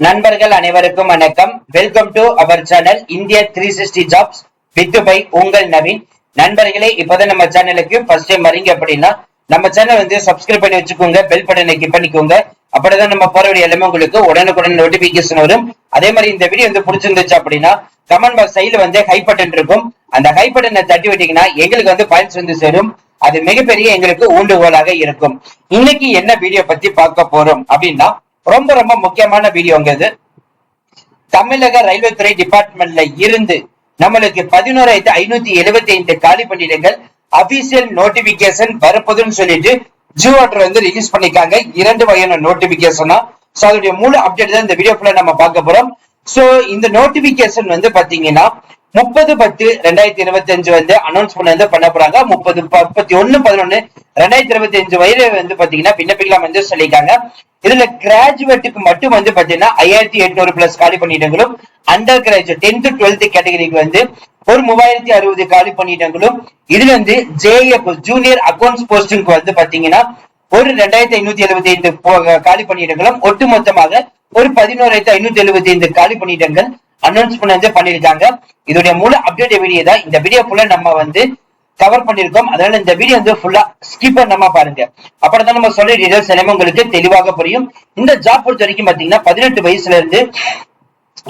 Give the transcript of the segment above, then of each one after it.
நண்பர்கள் அனைவருக்கும் வணக்கம். Welcome to our channel India three sixty jobs with by உங்கள் நவீன். நண்பர்களே இப்பதான் நம்ம சேனலுக்கு ஃபர்ஸ்ட் டைம் வரீங்க அப்படின்னா நம்ம சேனல் வந்து சப்ஸ்கிரைப் பண்ணி வச்சுக்கோங்க பெல் பட்டனை கிளிக் பண்ணிக்கோங்க. அப்படிதான் நம்ம போற வேண்டிய எல்லாமே உங்களுக்கு உடனுக்குடன் நோட்டிபிகேஷன் வரும். அதே மாதிரி இந்த வீடியோ வந்து பிடிச்சிருந்துச்சு அப்படின்னா கமெண்ட் பாக்ஸ் சைடுல வந்து ஹை பட்டன் இருக்கும். அந்த ஹை பட்டனை தட்டி விட்டீங்கன்னா எங்களுக்கு வந்து பாயிண்ட்ஸ் வந்து சேரும். அது மிகப்பெரிய எங்களுக்கு ஊண்டுகோலாக இருக்கும். இன்னைக்கு என்ன வீடியோ பத்தி பார்க்க போறோம் அப்படின்னா ரொம்ப ரொம்ப முக்கியமான வீடியோங்க இது. தமிழக ரயில்வே துறை டிபார்ட்மெண்ட்ல இருந்து நம்மளுக்கு பதினோராயிரத்தி ஐநூத்தி எழுபத்தி ஐந்து காலி பணியிடங்கள் அபிஷியல் நோட்டிபிகேஷன் வரப்போதுன்னு சொல்லிட்டு ஜியோ ஆர்டர் வந்து ரிலீஸ் பண்ணிருக்காங்க இரண்டு வகையான நோட்டிபிகேஷனா சோ அதோடைய முழு அப்டேட் தான் இந்த வீடியோ ஃபுல்லா நம்ம பார்க்க போறோம். சோ இந்த நோட்டிபிகேஷன் வந்து பாத்தீங்கன்னா முப்பது பத்து ரெண்டாயிரத்தி இருபத்தி அஞ்சு வந்து அனௌன்ஸ் பண்ண வந்து பண்ண போறாங்க. முப்பது முப்பத்தி ஒண்ணு பதினொன்னு ரெண்டாயிரத்தி இருபத்தி அஞ்சு வயது வந்து பாத்தீங்கன்னா விண்ணப்பிக்கலாம் வந்து சொல்லியிருக்காங்க. இதுல கிராஜுவேட்டுக்கு மட்டும் வந்து பாத்தீங்கன்னா ஐயாயிரத்தி எட்நூறு பிளஸ் காலி பண்ணிட்டங்களும் அண்டர் கிராஜுவேட் டென்த் டுவெல்த் கேட்டகரிக்கு வந்து ஒரு மூவாயிரத்தி அறுபது காலி பண்ணிட்டங்களும் இதுல வந்து ஜேஎஃப் ஜூனியர் அக்கௌண்ட்ஸ் போஸ்டிங்க்கு வந்து பாத்தீங்கன்னா ஒரு ரெண்டாயிரத்தி ஐநூத்தி எழுபத்தி ஐந்து காலி பணியிடங்களும் ஒட்டுமொத்தமாக ஒரு பதினோராயிரத்தி ஐநூத்தி எழுபத்தி ஐந்து காலி பணியிடங்கள் அனௌன்ஸ் வந்து பண்ணிருக்காங்க இதோடைய முழு அப்டேட் வீடியோ தான். இந்த வீடியோ ஃபுல்லா நம்ம வந்து கவர் பண்ணிருக்கோம் அதனால இந்த வீடியோ வந்து ஃபுல்லா ஸ்கிப் பண்ணாம பாருங்க. அப்புறம் நம்ம சொல்ற டீடைல்ஸ் எல்லாமே உங்களுக்கு தெளிவாக புரியும். இந்த ஜாப் பொறுத்த வரைக்கும் பாத்தீங்கன்னா பதினெட்டு வயசுல இருந்து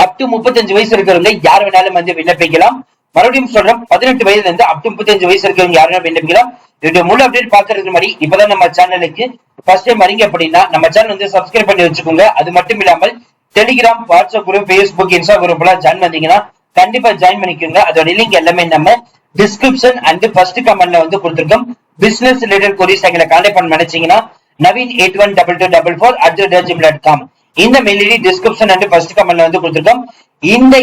அப் டு முப்பத்தஞ்சு வயசு இருக்கிறவங்க யார் வேணாலும் வந்து விண்ணப்பிக்கலாம். மறுபடியும் சொல்றோம் பதினெட்டு வயதுல இருந்து அப் டு முப்பத்தஞ்சு வயசு இருக்கிறவங்க யார் வேணாலும் விண்ணப்பிக்கலாம். இதோட முழு அப்டேட் பாக்குறதுக்கு முன்னாடி இப்பதான் நம்ம சேனலுக்கு ஃபர்ஸ்ட் டைம் வரீங்க அப்படின்னா நம்ம சேனல் வந்து சப்ஸ்கிரைப் பண்ணி வச்சுக்கோங்க. அது மட்டும் இல்லாமல் Telegram WhatsApp group Facebook Insta group எல்லாம் ஜாயின் பண்ணீங்கன்னா கண்டிப்பா ஜாயின் பண்ணிக்கோங்க. அதோட லிங்க் எல்லாமே நம்ம டிஸ்கிரிப்ஷன் அண்ட் ஃபர்ஸ்ட் கமெண்ட்ல வந்து கொடுத்துருக்கோம். பிசினஸ் ரிலேட்டட் கொரிஸ் எங்களை கான்டாக்ட் பண்ண நினைச்சீங்கன்னா Naveen eight one double two double four at dot com இந்த mail ID description and first கமெண்ட்ல வந்து கொடுத்துருக்கோம். இந்த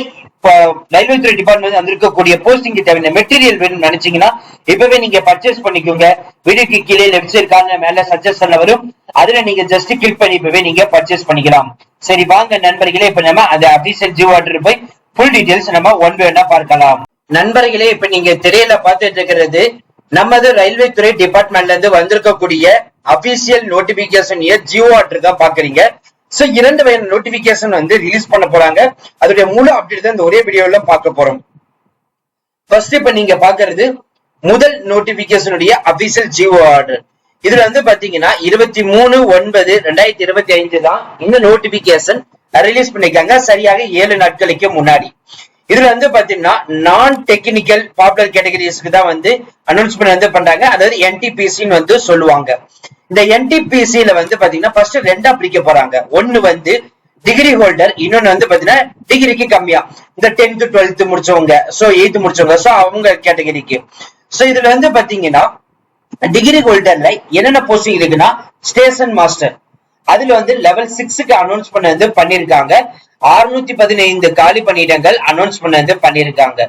ரயில்வே துறை டிபார்ட்மெண்ட் வந்திருக்கக்கூடிய போஸ்டிங் தேவையான மெட்டீரியல் வேணும்னு நினைச்சீங்கன்னா இப்பவே நீங்க பர்ச்சேஸ் பண்ணிக்கோங்க. வீடியோக்கு கீழே லெஃப்ட் சைடு கார்னர் மேல சஜஷன்ல வரும். அதுல நீங்க ஜஸ்ட் கிளிக் பண்ணி இப்பவே நீங்க பர்ச்சேஸ் பண்ணிக்கலாம். சரி வாங்க நண்பர்களே இப்ப நம்ம அந்த அபிஷியல் ஜியோ ஆர்டர் போய் ஃபுல் டீடைல்ஸ் நம்ம ஒன் பை ஒன்னா பார்க்கலாம். நண்பர்களே இப்ப நீங்க திரையில பார்த்துட்டு இருக்கிறது நமது ரயில்வே துறை டிபார்ட்மெண்ட்ல இருந்து வந்திருக்கக்கூடிய அபிஷியல் நோட்டிபிகேஷன் ஜியோ ஆர்டர் தான் பாக்குறீங்க சோ இரண்டு வகையான நோட்டிபிகேஷன் வந்து ரிலீஸ் பண்ண போறாங்க. அதோடைய முழு அப்டேட் தான் இந்த ஒரே வீடியோல பார்க்க போறோம். ஃபர்ஸ்ட் இப்ப நீங்க பாக்குறது முதல் நோட்டிபிகேஷனுடைய அபிஷியல் ஜியோ ஆர்டர் இதுல வந்து பாத்தீங்கன்னா இருபத்தி மூணு ஒன்பது ரெண்டாயிரத்தி இருபத்தி ஐந்து தான் இந்த நோட்டிபிகேஷன் ரிலீஸ் பண்ணிருக்காங்க சரியாக ஏழு நாட்களுக்கு முன்னாடி. இதுல வந்து பாத்தீங்கன்னா நான் டெக்னிக்கல் பாப்புலர் கேட்டகரிஸ்க்கு தான் வந்து அனௌன்ஸ்மெண்ட் வந்து பண்றாங்க. அதாவது என்டிபிசின்னு வந்து சொல்லுவாங்க. இந்த என்டிபிசியில வந்து பாத்தீங்கன்னா ஃபர்ஸ்ட் ரெண்டா பிரிக்க போறாங்க. ஒன்னு வந்து டிகிரி ஹோல்டர் இன்னொன்னு வந்து பாத்தீங்கன்னா டிகிரிக்கு கம்மியா. இந்த டென்த் டுவெல்த் முடிச்சவங்க சோ எயித்து முடிச்சவங்க சோ அவங்க கேட்டகரிக்கு சோ இதுல வந்து பாத்தீங்கன்னா டிகிரி ஹோல்டர்ல என்னென்ன போஸ்டிங் இருக்குன்னா ஸ்டேஷன் மாஸ்டர் அதுல வந்து லெவல் சிக்ஸுக்கு அனௌன்ஸ் பண்ண வந்து பண்ணிருக்காங்க. அறுநூத்தி பதினைந்து காலி பணியிடங்கள் அனௌன்ஸ் பண்ண வந்து பண்ணிருக்காங்க.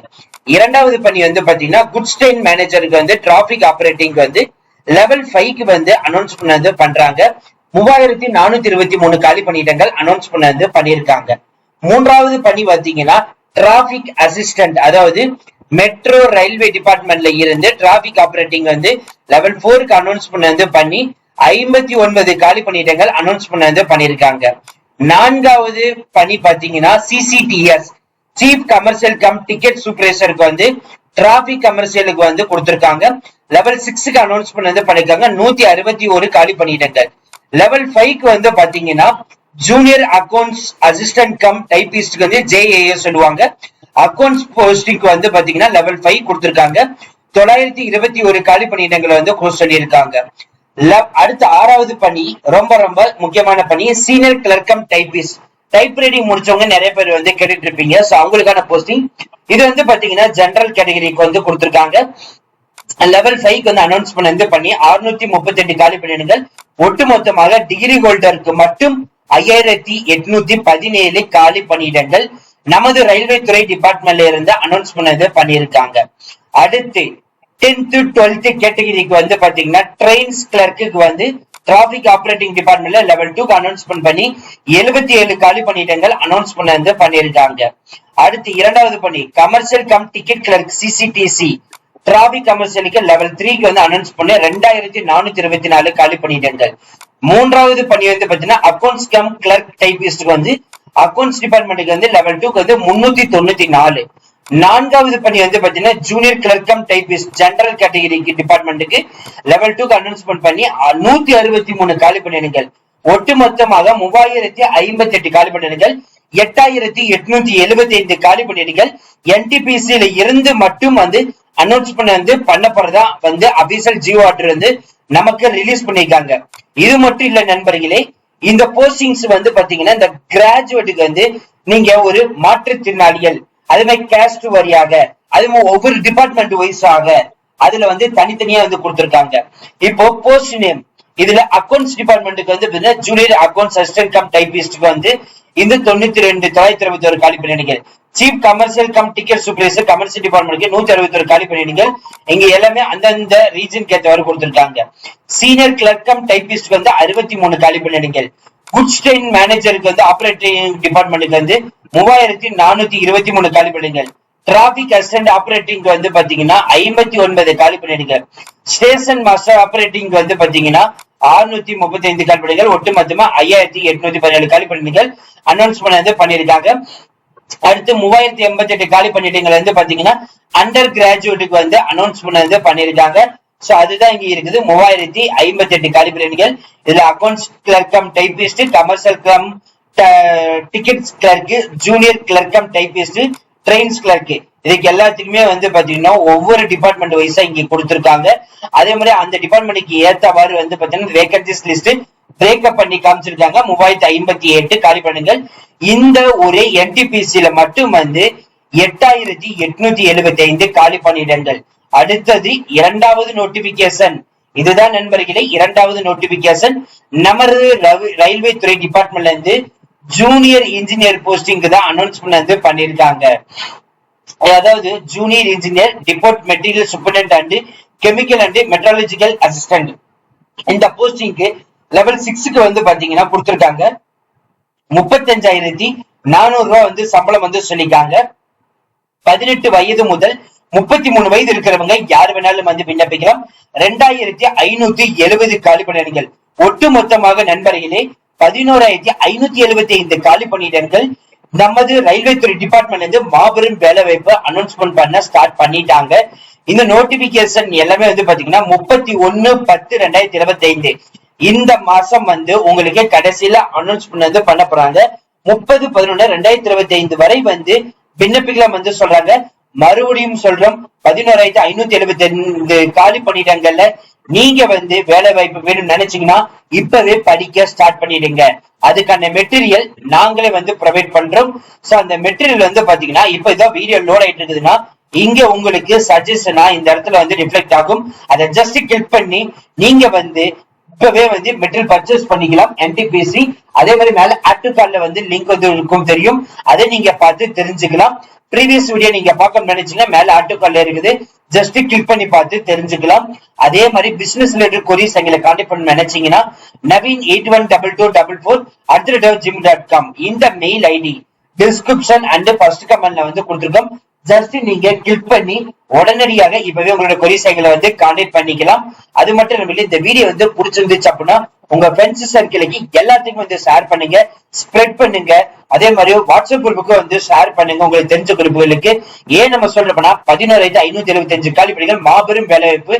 இரண்டாவது பணி வந்து பாத்தீங்கன்னா குட் ஸ்டெயின் மேனேஜருக்கு வந்து டிராபிக் ஆபரேட்டிங் வந்து லெவல் ஃபைவ்க்கு வந்து அனௌன்ஸ் பண்ண வந்து பண்றாங்க. மூவாயிரத்தி நானூத்தி இருபத்தி மூணு காலி பணியிடங்கள் அனௌன்ஸ் பண்ணது பண்ணியிருக்காங்க. மூன்றாவது பணி பாத்தீங்கன்னா டிராபிக் அசிஸ்டன்ட் அதாவது மெட்ரோ ரயில்வே டிபார்ட்மெண்ட்ல இருந்து டிராபிக் ஆபரேட்டிங் வந்து லெவல் போருக்கு அனௌன்ஸ் பண்ணது பண்ணி ஐம்பத்தி ஒன்பது காலி பணியிடங்கள் அனௌன்ஸ் பண்ணது பண்ணியிருக்காங்க. பண்ணிருக்காங்க நான்காவது பணி பாத்தீங்கன்னா CCTS chief commercial cum ticket சூப்பரேசருக்கு வந்து டிராபிக் கமர்ஷியலுக்கு வந்து கொடுத்திருக்காங்க. லெவல் சிக்ஸுக்கு அனௌன்ஸ் வந்து பண்ணிருக்காங்க. நூத்தி அறுபத்தி ஒரு காலி பணியிடங்கள் லெவல் ஃபைவ்க்கு வந்து பாத்தீங்கன்னா ஜூனியர் அக்கௌண்ட்ஸ் அசிஸ்டன்ட் கம் டைபிஸ்ட்க்கு வந்து ஜேஏஏ சொல்லுவாங்க. அக்கௌண்ட்ஸ் போஸ்டிங்க்கு வந்து பாத்தீங்கன்னா லெவல் ஃபைவ் கொடுத்திருக்காங்க. தொள்ளாயிரத்தி இருபத்தி ஒரு காலி பணியிடங்களை வந்து சொல்லியிருக்காங்க அடுத்த ஆறாவது பணி ரொம்ப ரொம்ப முக்கியமான பணி senior clerk cum typist type writing முடிச்சவங்க நிறைய பேர் வந்து கேட்டுட்டு இருப்பீங்க. சோ அவங்களுக்கான போஸ்டிங் இது வந்து பாத்தீங்கன்னா ஜெனரல் கேட்டகரிக்கு வந்து கொடுத்திருக்காங்க. லெவல் ஃபைவ்க்கு வந்து அனௌன்ஸ் பண்ணது பண்ணி அறுநூத்தி முப்பத்தி எட்டு காலி பணியிடங்கள் ஒட்டுமொத்தமாக டிகிரி ஹோல்டருக்கு மட்டும் ஐயாயிரத்தி எட்நூத்தி பதினேழு காலி பணியிடங்கள் நமது ரயில்வே துறை டிபார்ட்மெண்ட்ல இருந்து அனௌன்ஸ் பண்ணது பண்ணியிருக்காங்க. அடுத்து டென்த் டுவெல்த் கேட்டகரிக்கு வந்து பாத்தீங்கன்னா ட்ரெயின்ஸ் கிளர்க்கு வந்து டிராபிக் ஆபரேட்டிங் டிபார்ட்மெண்ட்ல லெவல் டூ அனௌன்ஸ்மெண்ட் பண்ணி எழுபத்தி ஏழு காலி பணியிடங்கள் அனௌன்ஸ் பண்ணது வந்து பண்ணியிருக்காங்க. அடுத்து இரண்டாவது பணி commercial cum ticket clerk CCTC traffic கமர்ஷியலுக்கு level த்ரீக்கு வந்து அனௌன்ஸ் பண்ணி ரெண்டாயிரத்தி நானூத்தி இருபத்தி நாலு காலி பணியிடங்கள் மூன்றாவது பணி வந்து பாத்தீங்கன்னா அக்கௌண்ட்ஸ் கம் கிளர்க் டைபிஸ்டுக்கு வந்து அக்கௌண்ட்ஸ் டிபார்ட்மெண்ட்டுக்கு வந்து லெவல் டூக்கு வந்து முன்னூத்தி தொண்ணூத்தி நாலு. நான்காவது பணி வந்து பாத்தீங்கன்னா ஜூனியர் கிளர்க்கம் டைபிஸ்ட் ஜெனரல் கேட்டகரிக்கு டிபார்ட்மெண்ட்டுக்கு லெவல் டூக்கு அனௌன்ஸ்மெண்ட் பண்ணி நூத்தி அறுபத்தி மூணு காலி பணியிடங்கள் ஒட்டுமொத்தமாக மூவாயிரத்தி ஐம்பத்தி எட்டு காலி பணியிடங்கள் எட்டாயிரத்தி எட்நூத்தி எழுபத்தி ஐந்து காலி பணியிடங்கள் என்டிபிசியில இருந்து மட்டும் வந்து அனௌன்ஸ்மெண்ட் வந்து பண்ண போறதா வந்து அபிஷியல் ஜியோ ஆர்டர் வந்து நமக்கு ரிலீஸ் பண்ணிருக்காங்க இது மட்டும் இல்ல நண்பர்களே இந்த போஸ்டிங்ஸ் வந்து பாத்தீங்கன்னா இந்த கிராஜுவேட்டுக்கு வந்து நீங்க ஒரு மாற்றுத்திறனாளிகள் அது மாதிரி கேஸ்ட் வரியாக அது மாதிரி ஒவ்வொரு டிபார்ட்மெண்ட் வைஸாக அதுல வந்து தனித்தனியா வந்து கொடுத்துருக்காங்க. இப்போ போஸ்ட் நேம் இதுல அக்கௌண்ட்ஸ் டிபார்ட்மெண்ட்டுக்கு வந்து ஜூனியர் அக்கௌண்ட்ஸ் அசிஸ்டன்ட் கம் டைபிஸ்டுக்கு வந்து இந்த தொண்ணூத்தி ரெண்டு தொள்ளாயிரத்தி அறுபத்தி ஒரு காலி பணியிடங்கள் chief commercial cum ticket supervisor commercial டிபார்ட்மெண்ட்க்கு நூத்தி அறுபத்தி ஒரு காலி பணியிடங்கள் இங்க எல்லாமே அந்தந்த ரீஜன் ஏற்றவாறு கொடுத்திருக்காங்க. சீனியர் கிளர்க் கம் டைபிஸ்ட் வந்து அறுபத்தி மூணு காலி பணியிடங்கள் குட்ஸ்டைன் மேனேஜருக்கு வந்து ஆபரேட்டிங் டிபார்ட்மெண்ட்டுக்கு வந்து மூவாயிரத்தி நானூத்தி இருபத்தி மூணு காலி பணியிடங்கள் டிராபிக் அசிஸ்டன்ட் ஆபரேட்டிங் வந்து பாத்தீங்கன்னா ஐம்பத்தி ஒன்பது காலி பண்ணிடுங்கள் ஸ்டேஷன் மாஸ்டர் ஆபரேட்டிங் வந்து பாத்தீங்கன்னா அறுநூத்தி முப்பத்தி ஐந்து காலி பண்ணிகள் ஒட்டுமொத்தமா ஐயாயிரத்தி எட்நூத்தி பதினேழு காலி பணிகள் அனௌன்ஸ்மெண்ட் வந்து பண்ணியிருக்காங்க. அடுத்து மூவாயிரத்தி எண்பத்தி எட்டு காலி பண்ணிட்டீங்க வந்து பாத்தீங்கன்னா அண்டர் கிராஜுவேட்டுக்கு வந்து அனௌன்ஸ்மெண்ட் வந்து பண்ணியிருக்காங்க. சோ அதுதான் இங்க இருக்குது. மூவாயிரத்தி ஐம்பத்தி எட்டு காலி பணியிடங்கள் இதுல accounts clerk cum typist commercial கிளம் tickets clerk junior clerk cum typist trains clerk இதுக்கு எல்லாத்துக்குமே வந்து பாத்தீங்கன்னா ஒவ்வொரு டிபார்ட்மெண்ட் வைஸா இங்க கொடுத்துருக்காங்க. அதே மாதிரி அந்த டிபார்ட்மெண்ட்டுக்கு ஏத்தவாறு வந்து பாத்தீங்கன்னா வேகன்சிஸ் லிஸ்ட் பிரேக்கப் பண்ணி காமிச்சிருக்காங்க. மூவாயிரத்தி ஐம்பத்தி எட்டு காலி பண்ணுங்கள். இந்த ஒரு என்டிபிசியில மட்டும் வந்து எட்டாயிரத்தி எட்நூத்தி எழுபத்தி ஐந்து காலி பணியிடங்கள் அடுத்தது இரண்டாவது நோட்டிபிகேஷன் இதுதான் நண்பர்களே இரண்டாவது நோட்டிபிகேஷன் நமது ரயில்வே துறை டிபார்ட்மெண்ட்ல இருந்து ஜூனியர் இன்ஜினியர் போஸ்டிங்க்கு தான் அனௌன்ஸ்மெண்ட் வந்து பண்ணியிருக்காங்க அதாவது junior engineer depot material superintendent and chemical and meteorological assistant இந்த போஸ்டிங்க்கு லெவல் சிக்ஸுக்கு வந்து பாத்தீங்கன்னா கொடுத்துருக்காங்க. முப்பத்தஞ்சாயிரத்தி நானூறு ரூபா வந்து சம்பளம் வந்து சொல்லிக்காங்க பதினெட்டு வயது முதல் முப்பத்தி மூணு வயது இருக்கிறவங்க யார் வேணாலும் வந்து விண்ணப்பிக்கலாம். ரெண்டாயிரத்தி ஐநூத்தி எழுபது காலி பணியாளர்கள் ஒட்டு மொத்தமாக நண்பர்களே பதினோராயிரத்தி ஐநூத்தி எழுபத்தி ஐந்து காலி பணியிடங்கள் நமது ரயில்வே துறை டிபார்ட்மெண்ட் வந்து மாபெரும் வேலை வாய்ப்பு அனௌன்ஸ்மெண்ட் பண்ண ஸ்டார்ட் பண்ணிட்டாங்க. இந்த நோட்டிபிகேஷன் எல்லாமே வந்து பாத்தீங்கன்னா முப்பத்தி ஒன்னு பத்து ரெண்டாயிரத்தி இருபத்தி ஐந்து. இந்த மாசம் வந்து உங்களுக்கு கடைசியில அனௌன்ஸ்மெண்ட் வந்து பண்ண போறாங்க. முப்பது பதினொன்னு ரெண்டாயிரத்தி இருபத்தி ஐந்து வரை வந்து விண்ணப்பிக்கலாம் வந்து சொல்றாங்க. மறுபடியும் சொல்றோம் பதினோராயிரத்தி ஐநூத்தி எழுபத்தி ஐந்து காலி பணியிடங்கள்ல நீங்க வந்து வேலை வாய்ப்பு வேணும்னு நினைச்சீங்கன்னா இப்பவே படிக்க ஸ்டார்ட் பண்ணிடுங்க. அதுக்கான மெட்டீரியல் நாங்களே வந்து ப்ரொவைட் பண்றோம். சோ அந்த மெட்டீரியல் வந்து பாத்தீங்கன்னா இப்ப இதான் வீடியோ லோட் ஆயிட்டு இருக்குதுன்னா இங்க உங்களுக்கு சஜஷனா இந்த இடத்துல வந்து ரிஃப்ளெக்ட் ஆகும். அதை ஜஸ்ட் கிளிக் பண்ணி நீங்க வந்து இப்பவே வந்து மெட்டீரியல் பர்ச்சேஸ் பண்ணிக்கலாம் என்டிபிசி அதே மாதிரி மேல ஆட்டு வந்து லிங்க் வந்து இருக்கும் தெரியும். அதை நீங்க பார்த்து தெரிஞ்சுக்கலாம். ப்ரீவியஸ் வீடியோ நீங்க பார்க்க நினைச்சீங்கன்னா மேல ஆட்டுக்கால்ல இருக்குது. ஜஸ்ட் கிளிக் பண்ணி பார்த்து தெரிஞ்சுக்கலாம். அதே மாதிரி பிசினஸ் ரிலேட்டட் கொரிஸ் எங்களை கான்டாக்ட் பண்ண நினைச்சீங்கன்னா Naveen eight one double two double four at gym dot com இந்த mail ID description and first கமெண்ட்ல வந்து கொடுத்துருக்கோம். ஜஸ்ட் நீங்க கிளிக் பண்ணி உடனடியாக இப்பவே உங்களோட கொரிசைகளை வந்து கான்டெக்ட் பண்ணிக்கலாம். அது மட்டும் இல்லாமல் இந்த வீடியோ வந்து பிடிச்சிருந்துச்சு அப்படின்னா உங்க ஃப்ரெண்ட்ஸ் சர்க்கிளுக்கு எல்லாத்துக்கும் வந்து ஷேர் பண்ணுங்க ஸ்ப்ரெட் பண்ணுங்க. அதே மாதிரி வாட்ஸ்அப் குரூப்புக்கு வந்து ஷேர் பண்ணுங்க உங்களுக்கு தெரிஞ்ச குரூப்புகளுக்கு ஏன் நம்ம சொல்றோம்னா பதினோராயிரத்தி ஐநூத்தி எழுபத்தி அஞ்சு காலி பணிகள் மாபெரும் வேலைவாய்ப்பு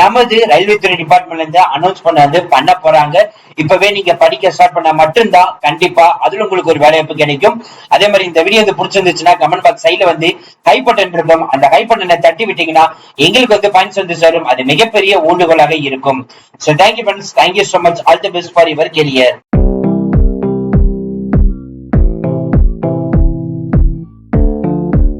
நமது ரயில்வே துறை டிபார்ட்மெண்ட்ல இருந்து அனௌன்ஸ் பண்ண வந்து பண்ண போறாங்க. இப்பவே நீங்க படிக்க ஸ்டார்ட் பண்ணா மட்டும்தான் கண்டிப்பா அதுல உங்களுக்கு ஒரு வேலைவாய்ப்பு கிடைக்கும். அதே மாதிரி இந்த வீடியோ வந்து பிடிச்சிருந்துச்சுன்னா கமெண்ட் பாக்ஸ் சைட்ல வந்து ஹை பட்டன் இருக்கும். அந்த ஹை பட்டனை தட்டி விட்டீங்கன்னா எங்களுக்கு வந்து பாயிண்ட்ஸ் வந்து சேரும். அது மிகப்பெரிய ஊண்டுகோலாக இருக்கும். So thank you friends thank you so much all the best for your career